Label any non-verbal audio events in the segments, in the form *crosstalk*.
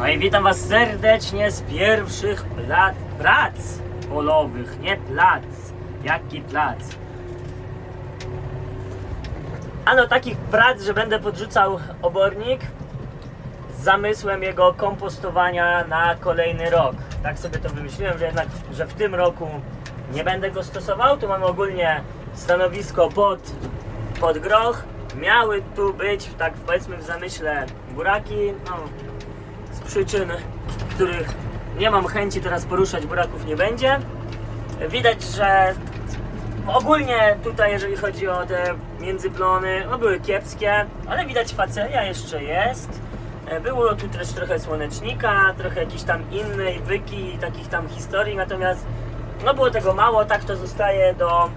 No i witam Was serdecznie z pierwszych plat, prac polowych, nie plac. Jaki plac? Ano takich prac, że będę podrzucał obornik z zamysłem jego kompostowania na kolejny rok. Tak sobie to wymyśliłem, że jednak, że w tym roku nie będę go stosował. Tu mamy ogólnie stanowisko pod, pod groch. Miały tu być, tak powiedzmy w zamyśle, buraki. No, przyczyn, których nie mam chęci teraz poruszać, buraków nie będzie. Widać, że ogólnie tutaj, jeżeli chodzi o te międzyplony, no były kiepskie, ale widać facelia jeszcze jest. E, Było tu też trochę słonecznika, trochę jakiejś tam innej wyki, takich tam historii, natomiast no było tego mało, tak to zostaje do,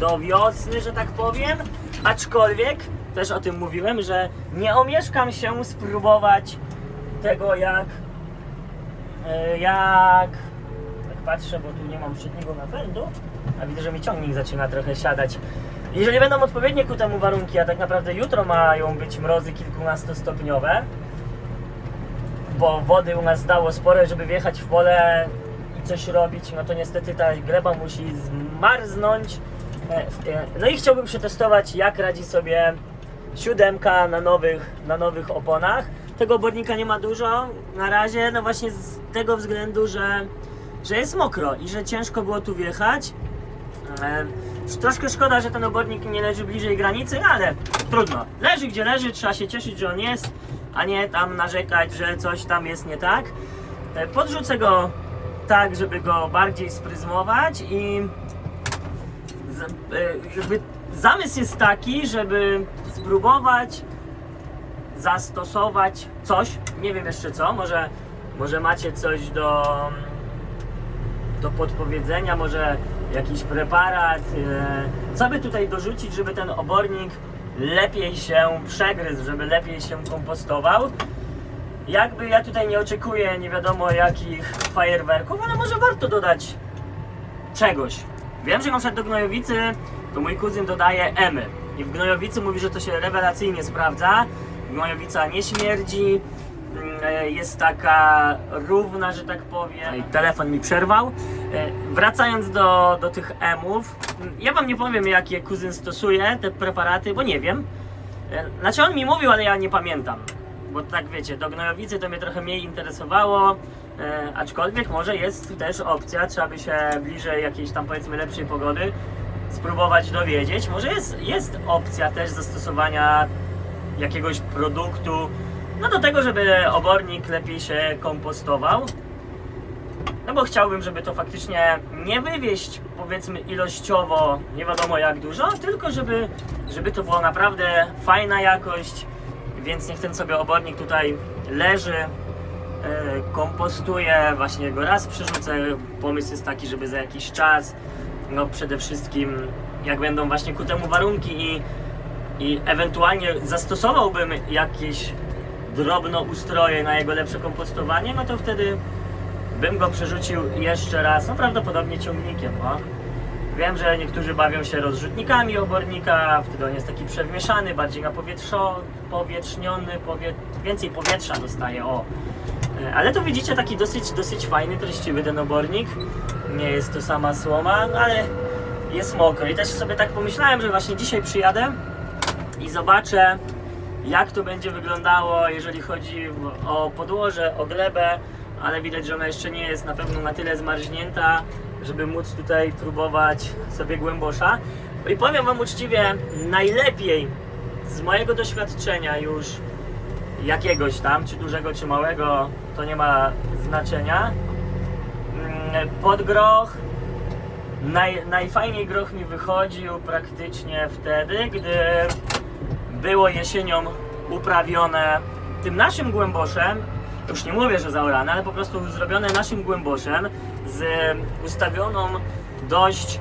do wiosny, że tak powiem. Aczkolwiek też o tym mówiłem, że nie omieszkam się spróbować tego jak e, jak tak patrzę, bo tu nie mam przedniego napędu, a widzę, że mi ciągnik zaczyna trochę siadać. Jeżeli będą odpowiednie ku temu warunki, a tak naprawdę jutro mają być mrozy kilkunastostopniowe, bo wody u nas dało spore, żeby wjechać w pole i coś robić, no to niestety ta gleba musi zmarznąć. E, e, No i chciałbym przetestować, jak radzi sobie siódemka na nowych, na nowych oponach. Tego obornika nie ma dużo na razie, no właśnie z tego względu, że, że jest mokro i że ciężko było tu wjechać. E, Troszkę szkoda, że ten obornik nie leży bliżej granicy, no ale trudno. Leży gdzie leży, trzeba się cieszyć, że on jest, a nie tam narzekać, że coś tam jest nie tak. E, Podrzucę go tak, żeby go bardziej spryzmować i z- e, zamysł jest taki, żeby spróbować zastosować coś, nie wiem jeszcze co, może, może macie coś do, do podpowiedzenia, może jakiś preparat, e, co by tutaj dorzucić, żeby ten obornik lepiej się przegryzł, żeby lepiej się kompostował. Jakby ja tutaj nie oczekuję nie wiadomo jakich fajerwerków, ale może warto dodać czegoś. Wiem, że na przykład do gnojowicy to mój kuzyn dodaje emy. I w gnojowicy mówi, że to się rewelacyjnie sprawdza. Gnojowica nie śmierdzi, mm, e, jest taka równa, że tak powiem. I telefon mi przerwał. E, Wracając do, do tych emów, mm, ja wam nie powiem jakie kuzyn stosuje, te preparaty, bo nie wiem. E, Znaczy on mi mówił, ale ja nie pamiętam. Bo tak wiecie, do gnojowicy to mnie trochę mniej interesowało. Aczkolwiek może jest też opcja, trzeba by się bliżej jakiejś tam powiedzmy lepszej pogody spróbować dowiedzieć. Może jest, jest opcja też zastosowania jakiegoś produktu, no do tego, żeby obornik lepiej się kompostował. No bo chciałbym, żeby to faktycznie nie wywieźć powiedzmy ilościowo nie wiadomo jak dużo, tylko żeby, żeby to była naprawdę fajna jakość, więc niech ten sobie obornik tutaj leży, e, kompostuję, właśnie go raz przerzucę. Pomysł jest taki, żeby za jakiś czas, no przede wszystkim jak będą właśnie ku temu warunki i, i ewentualnie zastosowałbym jakieś drobno ustroje na jego lepsze kompostowanie, no to wtedy bym go przerzucił jeszcze raz, no prawdopodobnie ciągnikiem, no. Wiem, że niektórzy bawią się rozrzutnikami obornika, wtedy on jest taki przemieszany, bardziej na powietrzo, powietrzniony, powie, więcej powietrza dostaje, o. E, Ale to widzicie, taki dosyć, dosyć fajny, treściwy ten obornik. Nie jest to sama słoma, no ale jest mokro. I też sobie tak pomyślałem, że właśnie dzisiaj przyjadę i zobaczę, jak to będzie wyglądało, jeżeli chodzi o podłoże, o glebę, ale widać, że ona jeszcze nie jest na pewno na tyle zmarznięta, żeby móc tutaj próbować sobie głębosza. I powiem Wam uczciwie, najlepiej z mojego doświadczenia już jakiegoś tam, czy dużego, czy małego, to nie ma znaczenia. Mm, Podgroch Naj, najfajniej groch mi wychodził praktycznie wtedy, gdy było jesienią uprawione tym naszym głęboszem, już nie mówię, że zaorane, ale po prostu zrobione naszym głęboszem z ustawioną dość,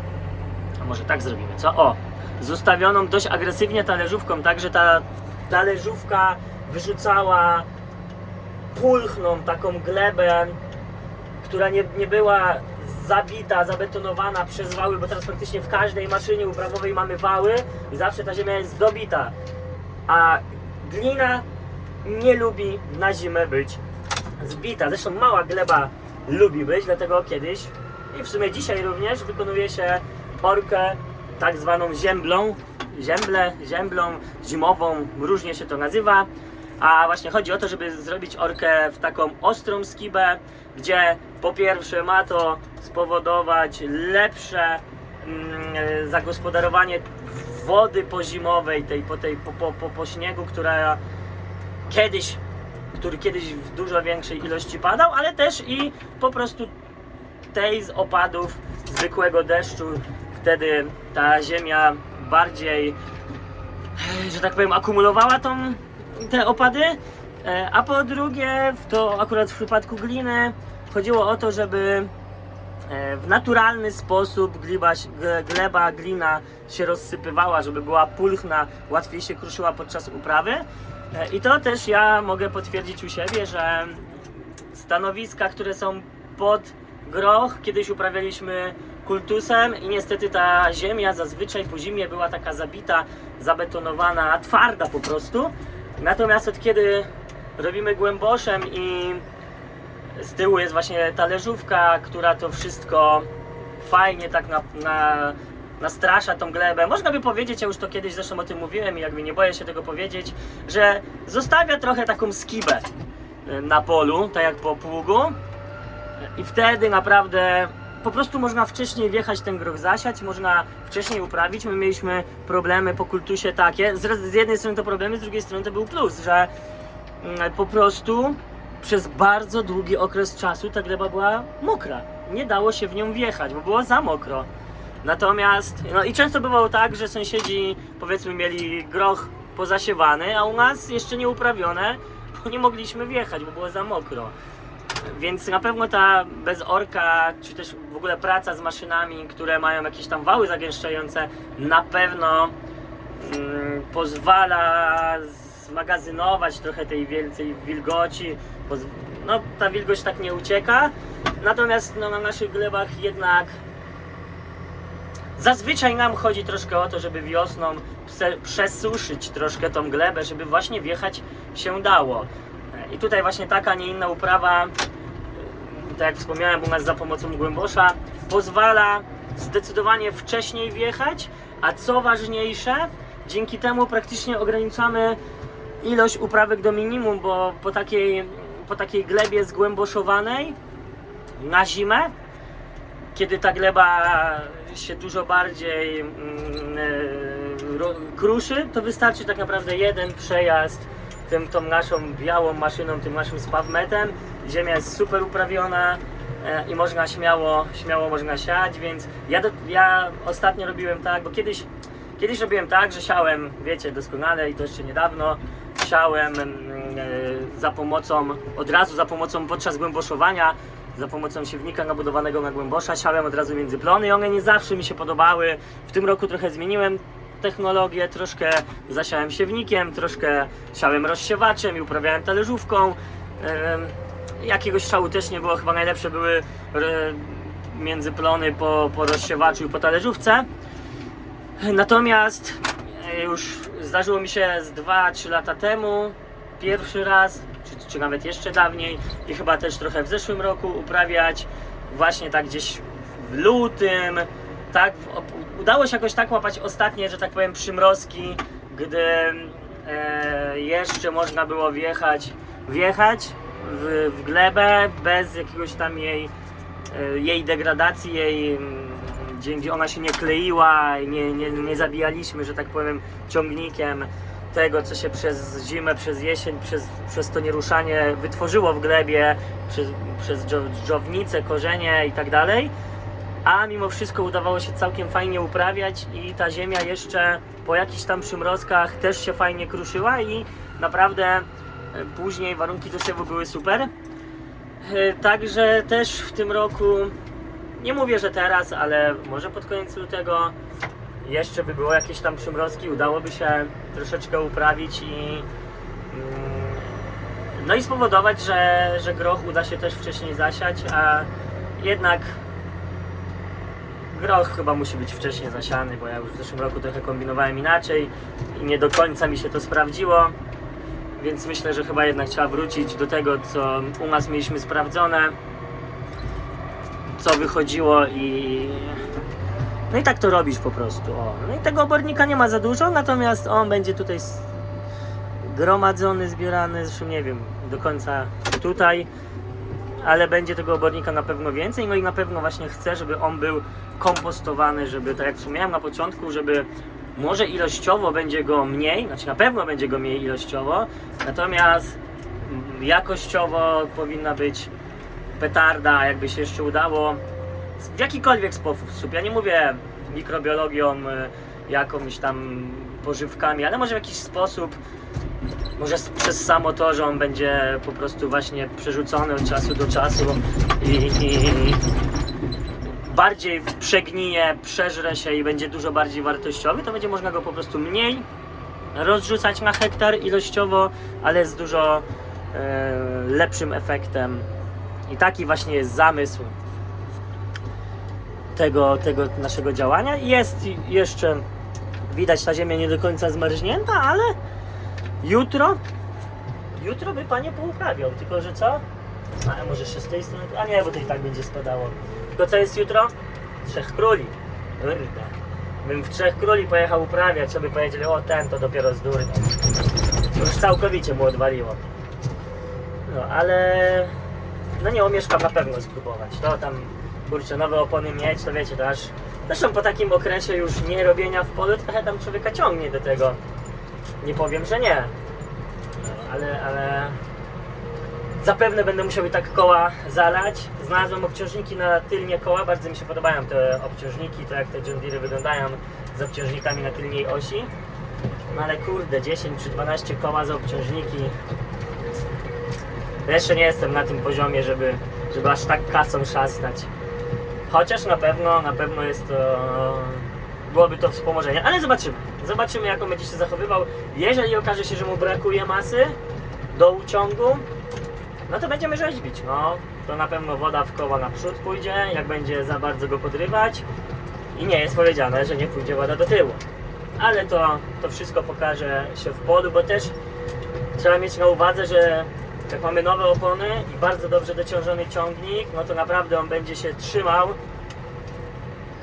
a może tak zrobimy, co? O, z ustawioną dość agresywnie talerzówką, tak, że ta talerzówka wyrzucała pulchną taką glebę, która nie, nie była zabita, zabetonowana przez wały, bo teraz praktycznie w każdej maszynie uprawowej mamy wały i zawsze ta ziemia jest dobita. A glina nie lubi na zimę być zbita. Zresztą mała gleba lubi być, dlatego kiedyś i w sumie dzisiaj również wykonuje się orkę tak zwaną zięblą, zięblę, zięblą zimową, różnie się to nazywa. A właśnie chodzi o to, żeby zrobić orkę w taką ostrą skibę, gdzie po pierwsze ma to spowodować lepsze mm, zagospodarowanie wody pozimowej, tej, po, tej, po, po, po, śniegu, która kiedyś, który kiedyś w dużo większej ilości padał, ale też i po prostu tej z opadów zwykłego deszczu. Wtedy ta ziemia bardziej, że tak powiem, akumulowała tą, te opady. E, A po drugie, to akurat w przypadku gliny chodziło o to, żeby w naturalny sposób gleba, gleba, glina się rozsypywała, żeby była pulchna, łatwiej się kruszyła podczas uprawy. E, I to też ja mogę potwierdzić u siebie, że stanowiska, które są pod groch, kiedyś uprawialiśmy kultusem i niestety ta ziemia zazwyczaj po zimie była taka zabita, zabetonowana, twarda po prostu. Natomiast od kiedy robimy głęboszem i z tyłu jest właśnie talerzówka, która to wszystko fajnie tak na, na, nastrasza tą glebę. Można by powiedzieć, ja już to kiedyś zresztą o tym mówiłem i jakby nie boję się tego powiedzieć, że zostawia trochę taką skibę y, na polu, tak jak po pługu i wtedy naprawdę po prostu można wcześniej wjechać ten groch zasiać, można wcześniej uprawić. My mieliśmy problemy po kultusie takie, z, z jednej strony to problemy, z drugiej strony to był plus, że mm, po prostu przez bardzo długi okres czasu ta gleba była mokra. Nie dało się w nią wjechać, bo było za mokro. Natomiast, no i często bywało tak, że sąsiedzi powiedzmy mieli groch pozasiewany, a u nas jeszcze nie uprawione, bo nie mogliśmy wjechać, bo było za mokro. Więc na pewno ta bezorka, czy też w ogóle praca z maszynami, które mają jakieś tam wały zagęszczające, na pewno mm, pozwala zmagazynować trochę tej więcej wilgoci. Poz- No, ta wilgoć tak nie ucieka. Natomiast no, na naszych glebach jednak zazwyczaj nam chodzi troszkę o to, żeby wiosną prze- przesuszyć troszkę tą glebę, żeby właśnie wjechać się dało. I tutaj właśnie taka, nie inna uprawa, tak jak wspomniałem u nas za pomocą głębosza, pozwala zdecydowanie wcześniej wjechać, a co ważniejsze, dzięki temu praktycznie ograniczamy ilość uprawek do minimum, bo po takiej, po takiej glebie zgłęboszowanej na zimę, kiedy ta gleba się dużo bardziej mm, e, ro- kruszy, to wystarczy tak naprawdę jeden przejazd tym, tą naszą białą maszyną, tym naszym spawmetem. Ziemia jest super uprawiona e, i można śmiało, śmiało można siać, więc ja, do, ja ostatnio robiłem tak, bo kiedyś, kiedyś robiłem tak, że siałem, wiecie doskonale i to jeszcze niedawno, siałem mm, e, za pomocą, od razu za pomocą podczas głęboszowania, za pomocą siewnika nabudowanego na głębosza, siałem od razu między plony i one nie zawsze mi się podobały. W tym roku trochę zmieniłem technologię, troszkę zasiałem siewnikiem, troszkę siałem rozsiewaczem i uprawiałem talerzówką. Jakiegoś szału też nie było, chyba najlepsze były e, między plony po, po rozsiewaczu i po talerzówce. Natomiast już zdarzyło mi się z 2-3 lata temu pierwszy raz, czy, czy nawet jeszcze dawniej i chyba też trochę w zeszłym roku uprawiać właśnie tak gdzieś w lutym, tak, udało się jakoś tak łapać ostatnie, że tak powiem przymrozki, gdy e, jeszcze można było wjechać, wjechać w, w glebę bez jakiegoś tam jej e, jej degradacji, jej, mm, gdzie, ona się nie kleiła, i nie, nie, nie zabijaliśmy, że tak powiem, ciągnikiem tego, co się przez zimę, przez jesień, przez, przez to nieruszanie wytworzyło w glebie, przez, przez dżo- dżownice, korzenie i tak dalej. A mimo wszystko udawało się całkiem fajnie uprawiać i ta ziemia jeszcze po jakichś tam przymrozkach też się fajnie kruszyła i naprawdę e, później warunki do siewu były super. E, Także też w tym roku, nie mówię, że teraz, ale może pod koniec lutego jeszcze by było jakieś tam przymrozki, udałoby się troszeczkę uprawić i mm, no i spowodować, że, że groch uda się też wcześniej zasiać, a jednak groch chyba musi być wcześniej zasiany, bo ja już w zeszłym roku trochę kombinowałem inaczej i nie do końca mi się to sprawdziło. więc myślę, że chyba jednak trzeba wrócić do tego, co u nas mieliśmy sprawdzone, co wychodziło i no i tak to robisz po prostu. O. No i tego obornika nie ma za dużo, natomiast on będzie tutaj gromadzony, zbierany, zresztą nie wiem do końca tutaj, ale będzie tego obornika na pewno więcej, no i na pewno właśnie chcę, żeby on był kompostowany, żeby tak jak wspomniałem na początku, żeby może ilościowo będzie go mniej, znaczy na pewno będzie go mniej ilościowo, natomiast jakościowo powinna być petarda, jakby się jeszcze udało w jakikolwiek sposób. Ja nie mówię mikrobiologią, y, jakąś tam pożywkami, ale może w jakiś sposób, może przez samo to, że on będzie po prostu właśnie przerzucony od czasu do czasu i, i bardziej przegnije, przeżre się i będzie dużo bardziej wartościowy, to będzie można go po prostu mniej rozrzucać na hektar ilościowo, ale z dużo e, lepszym efektem. I taki właśnie jest zamysł tego, tego naszego działania. Jest jeszcze, widać ta ziemia nie do końca zmarznięta, ale jutro, jutro by panie pouprawiał, tylko że co? A może jeszcze z tej strony, a nie, bo to i tak będzie spadało. Tylko co jest jutro? Trzech Króli. Kurde. Bym w Trzech Króli pojechał uprawiać, sobie powiedzieli, o ten to dopiero zdurniał. To Już całkowicie mu odwaliło. No, ale... No nie, omieszkam na pewno spróbować. To tam, kurczę, nowe opony mieć, to wiecie, to aż... Zresztą po takim okresie już nie robienia w polu, trochę tam człowieka ciągnie do tego. Nie powiem, że nie. No, ale, ale... Zapewne będę musiał tak koła zalać. Znalazłem obciążniki na tylnie koła, bardzo mi się podobają te obciążniki, to jak te John Deere wyglądają z obciążnikami na tylniej osi. No ale kurde, 10 czy 12 koła za obciążniki. Jeszcze nie jestem na tym poziomie, żeby, żeby aż tak kasą szastać. Chociaż na pewno, na pewno jest to... Byłoby to wspomożenie, ale zobaczymy. Zobaczymy jak on będzie się zachowywał. Jeżeli okaże się, że mu brakuje masy do uciągu, no to będziemy rzeźbić, no. To na pewno woda w koła naprzód pójdzie, jak będzie za bardzo go podrywać. I nie jest powiedziane, że nie pójdzie woda do tyłu. Ale to, to wszystko pokaże się w polu, bo też trzeba mieć na uwadze, że jak mamy nowe opony i bardzo dobrze dociążony ciągnik, no to naprawdę on będzie się trzymał.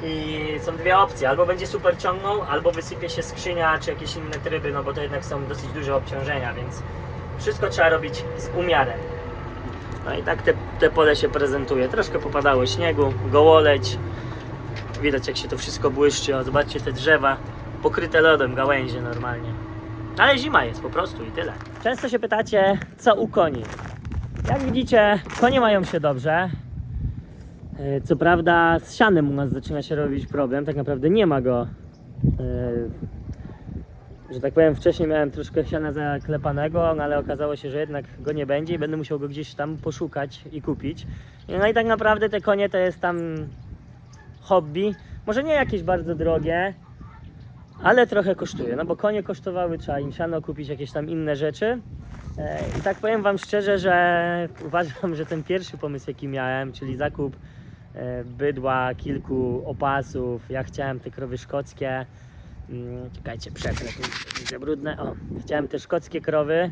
I są dwie opcje, albo będzie super ciągnął, albo wysypie się skrzynia, czy jakieś inne tryby, no bo to jednak są dosyć duże obciążenia, więc wszystko trzeba robić z umiarem. No i tak te, te pole się prezentuje. Troszkę popadało śniegu, gołoleć. Widać jak się to wszystko błyszczy. O, zobaczcie te drzewa pokryte lodem, gałęzie normalnie. Ale zima jest po prostu i tyle. Często się pytacie, co u koni. Jak widzicie, konie mają się dobrze. E, Co prawda z sianem u nas zaczyna się robić problem. Tak naprawdę nie ma go e, że tak powiem, wcześniej miałem troszkę siana zaklepanego, no ale okazało się, że jednak go nie będzie i będę musiał go gdzieś tam poszukać i kupić. No i tak naprawdę te konie to jest tam hobby. Może nie jakieś bardzo drogie, ale trochę kosztuje, no bo konie kosztowały, trzeba im siano kupić, jakieś tam inne rzeczy. E, I tak powiem Wam szczerze, że uważam, że ten pierwszy pomysł, jaki miałem, czyli zakup e, bydła, kilku opasów, ja chciałem te krowy szkockie, Mm, Czekajcie, przekrę, widzę brudne. O, chciałem te szkockie krowy.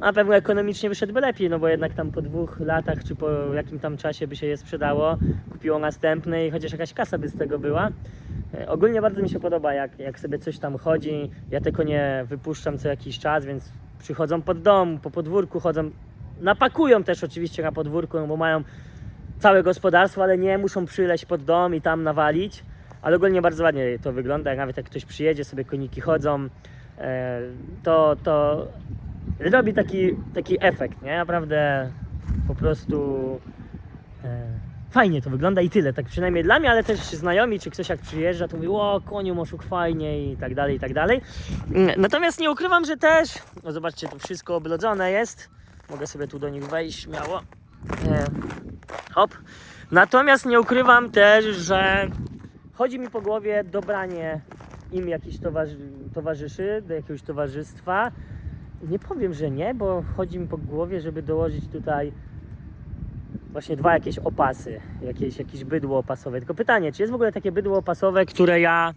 Na pewno ekonomicznie wyszedłby lepiej, no bo jednak tam po dwóch latach, czy po jakim tam czasie by się je sprzedało, kupiło następny i chociaż jakaś kasa by z tego była. E, Ogólnie bardzo mi się podoba, jak, jak sobie coś tam chodzi. Ja te konie wypuszczam co jakiś czas, więc przychodzą pod dom, po podwórku chodzą. Napakują też oczywiście na podwórku, no bo mają całe gospodarstwo, ale nie muszą przyleść pod dom i tam nawalić. Ale ogólnie bardzo ładnie to wygląda, jak nawet jak ktoś przyjedzie, sobie koniki chodzą, e, to, to robi taki, taki efekt, nie? Naprawdę po prostu e, fajnie to wygląda i tyle, tak przynajmniej dla mnie, ale też znajomi, czy ktoś jak przyjeżdża, to mówi, o koniu moszuk fajnie i tak dalej, i tak dalej. Mm, Natomiast nie ukrywam, że też, no zobaczcie, to wszystko oblodzone jest, mogę sobie tu do nich wejść śmiało. E, hop. Natomiast nie ukrywam też, że chodzi mi po głowie dobranie im jakichś towarzy, towarzyszy, do jakiegoś towarzystwa. Nie powiem, że nie, bo chodzi mi po głowie, żeby dołożyć tutaj właśnie dwa jakieś opasy, jakieś, jakieś bydło opasowe. Tylko pytanie, czy jest w ogóle takie bydło opasowe, które ja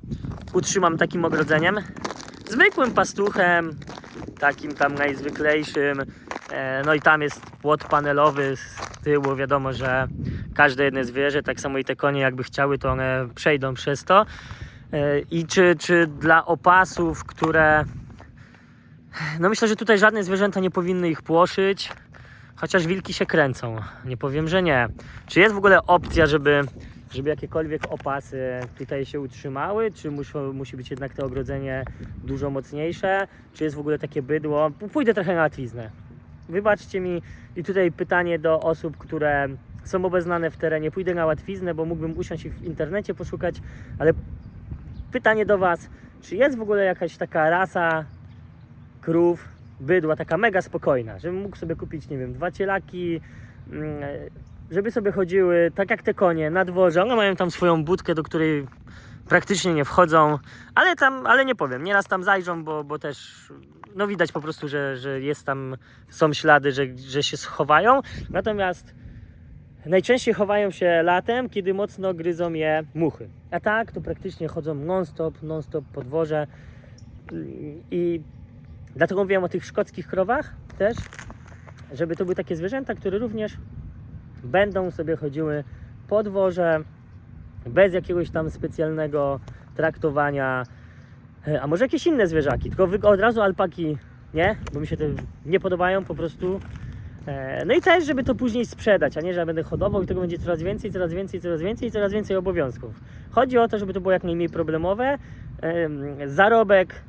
utrzymam takim ogrodzeniem? Zwykłym pastuchem, takim tam najzwyklejszym. E, No i tam jest płot panelowy z tyłu. Wiadomo, że każde jedno zwierzę, tak samo i te konie, jakby chciały, to one przejdą przez to. E, I czy, czy dla opasów, które. No myślę, że tutaj żadne zwierzęta nie powinny ich płoszyć. Chociaż wilki się kręcą. Nie powiem, że nie. Czy jest w ogóle opcja, żeby, żeby jakiekolwiek opasy tutaj się utrzymały? Czy muszą, musi być jednak to ogrodzenie dużo mocniejsze? Czy jest w ogóle takie bydło? Pójdę trochę na łatwiznę. Wybaczcie mi i tutaj pytanie do osób, które są obeznane w terenie. Pójdę na łatwiznę, bo mógłbym usiąść i w internecie poszukać, ale pytanie do Was, czy jest w ogóle jakaś taka rasa krów, bydła, taka mega spokojna, żebym mógł sobie kupić, nie wiem, dwa cielaki, mm, żeby sobie chodziły, tak jak te konie, na dworze. One mają tam swoją budkę, do której praktycznie nie wchodzą, ale tam, ale nie powiem, nieraz tam zajrzą, bo, bo też no widać po prostu, że, że jest tam, są ślady, że, że się schowają, natomiast najczęściej chowają się latem, kiedy mocno gryzą je muchy. A tak, to praktycznie chodzą non-stop, non-stop po dworze i Dlatego mówiłem o tych szkockich krowach też, żeby to były takie zwierzęta, które również będą sobie chodziły po dworze bez jakiegoś tam specjalnego traktowania. E, A może jakieś inne zwierzaki, tylko od razu alpaki nie, bo mi się te nie podobają po prostu. E, No i też, żeby to później sprzedać, a nie, że ja będę hodował i tego będzie coraz więcej, coraz więcej, coraz więcej coraz więcej obowiązków. Chodzi o to, żeby to było jak najmniej problemowe. Em, Zarobek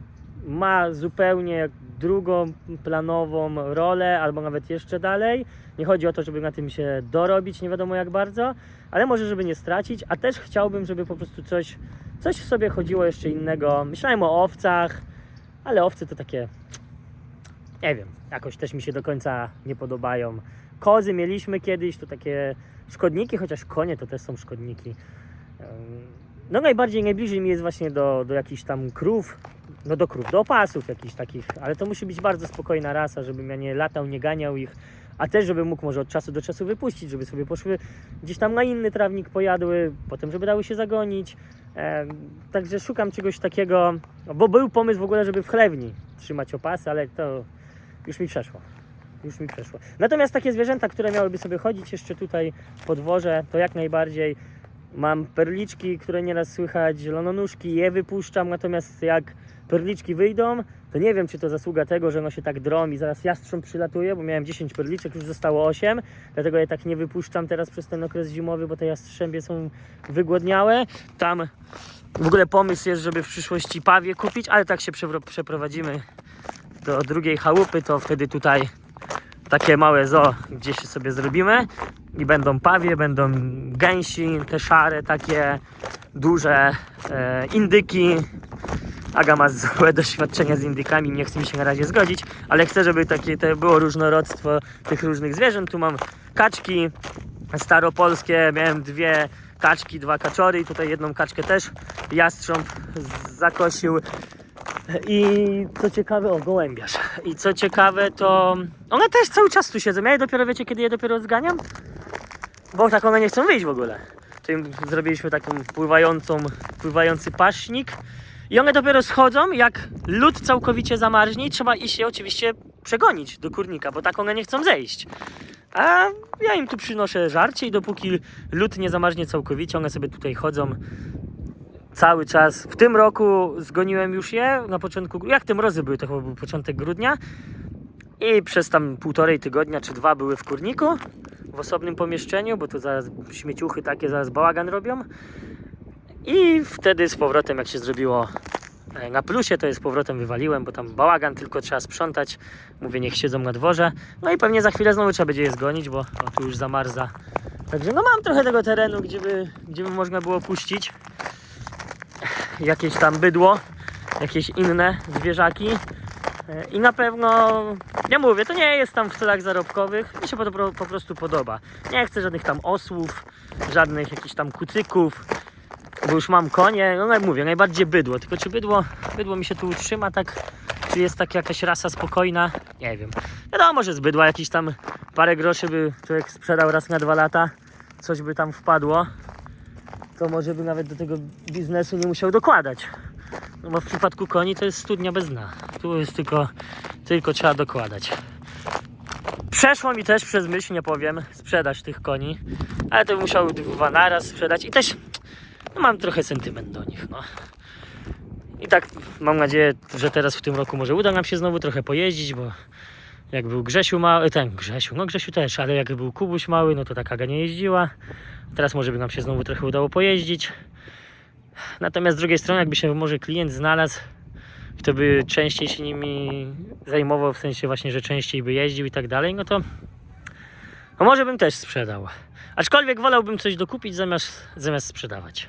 ma zupełnie drugą planową rolę, albo nawet jeszcze dalej. Nie chodzi o to, żeby na tym się dorobić, nie wiadomo jak bardzo, ale może, żeby nie stracić, a też chciałbym, żeby po prostu coś, coś w sobie chodziło jeszcze innego. Myślałem o owcach, ale owce to takie, nie wiem, jakoś też mi się do końca nie podobają. Kozy mieliśmy kiedyś, to takie szkodniki, chociaż konie to też są szkodniki. No najbardziej, najbliżej mi jest właśnie do, do jakichś tam krów, no do krów, do opasów jakichś takich, ale to musi być bardzo spokojna rasa, żebym ja nie latał, nie ganiał ich, a też żebym mógł może od czasu do czasu wypuścić, żeby sobie poszły gdzieś tam na inny trawnik pojadły, potem żeby dały się zagonić. Em, Także szukam czegoś takiego, bo był pomysł w ogóle, żeby w chlewni trzymać opasy, ale to już mi przeszło. Już mi przeszło. Natomiast takie zwierzęta, które miałyby sobie chodzić jeszcze tutaj po dworze, to jak najbardziej mam perliczki, które nieraz słychać, zielononóżki, je wypuszczam, natomiast jak perliczki wyjdą, to nie wiem, czy to zasługa tego, że ono się tak dromi, zaraz jastrząb przylatuje, bo miałem 10 perliczek, już zostało 8, dlatego je tak nie wypuszczam teraz przez ten okres zimowy, bo te jastrzębie są wygłodniałe. Tam w ogóle pomysł jest, żeby w przyszłości pawie kupić, ale tak się przeprowadzimy do drugiej chałupy, to wtedy tutaj takie małe zoo gdzieś sobie zrobimy i będą pawie, będą gęsi, te szare, takie duże e, indyki. Aga ma złe *laughs* doświadczenia z indykami, nie chce mi się na razie zgodzić, ale chcę, żeby takie było różnorodstwo tych różnych zwierząt. Tu mam kaczki staropolskie, miałem dwie kaczki, dwa kaczory i tutaj jedną kaczkę też jastrząb zakosił. I co ciekawe, o gołębiarz. I co ciekawe, to one też cały czas tu siedzą. Ja je dopiero wiecie, kiedy je dopiero zganiam? Bo tak one nie chcą wyjść w ogóle. To im zrobiliśmy taką pływającą, pływający paśnik. I one dopiero schodzą, jak lód całkowicie zamarznie i trzeba iść je oczywiście przegonić do kurnika, bo tak one nie chcą zejść. A ja im tu przynoszę żarcie i dopóki lód nie zamarznie całkowicie, one sobie tutaj chodzą cały czas. W tym roku zgoniłem już je na początku, jak te mrozy były, to chyba był początek grudnia. I przez tam półtorej tygodnia czy dwa były w kurniku, w osobnym pomieszczeniu, bo to zaraz śmieciuchy takie zaraz bałagan robią. I wtedy z powrotem, jak się zrobiło e, na plusie, to jest powrotem wywaliłem, bo tam bałagan tylko trzeba sprzątać. Mówię, niech siedzą na dworze. No i pewnie za chwilę znowu trzeba będzie je zgonić, bo o, tu już zamarza. Także no mam trochę tego terenu, gdzie by, gdzie by można było puścić jakieś tam bydło, jakieś inne zwierzaki. E, I na pewno, nie mówię, to nie jest tam w celach zarobkowych, mi się po, po, prostu podoba. Nie chcę żadnych tam osłów, żadnych jakichś tam kucyków, bo już mam konie, no jak mówię, najbardziej bydło. Tylko czy bydło, bydło mi się tu utrzyma, tak, czy jest tak jakaś rasa spokojna, nie wiem. Wiadomo, że z bydła jakieś tam parę groszy by człowiek sprzedał raz na dwa lata, coś by tam wpadło to może by nawet do tego biznesu nie musiał dokładać. No bo w przypadku koni to jest studnia bez dna. Tu jest tylko tylko trzeba dokładać. Przeszło mi też przez myśl, nie powiem, sprzedaż tych koni, ale to musiał dwa naraz sprzedać i też no, mam trochę sentyment do nich, no. I tak mam nadzieję, że teraz w tym roku może uda nam się znowu trochę pojeździć, bo jak był Grzesiu mały, ten Grzesiu, no Grzesiu też, ale jak był Kubuś mały, no to taka Aga nie jeździła. Teraz może by nam się znowu trochę udało pojeździć. Natomiast z drugiej strony, jakby się może klient znalazł, kto by częściej się nimi zajmował, w sensie właśnie, że częściej by jeździł i tak dalej, no to no może bym też sprzedał. Aczkolwiek wolałbym coś dokupić zamiast, zamiast sprzedawać.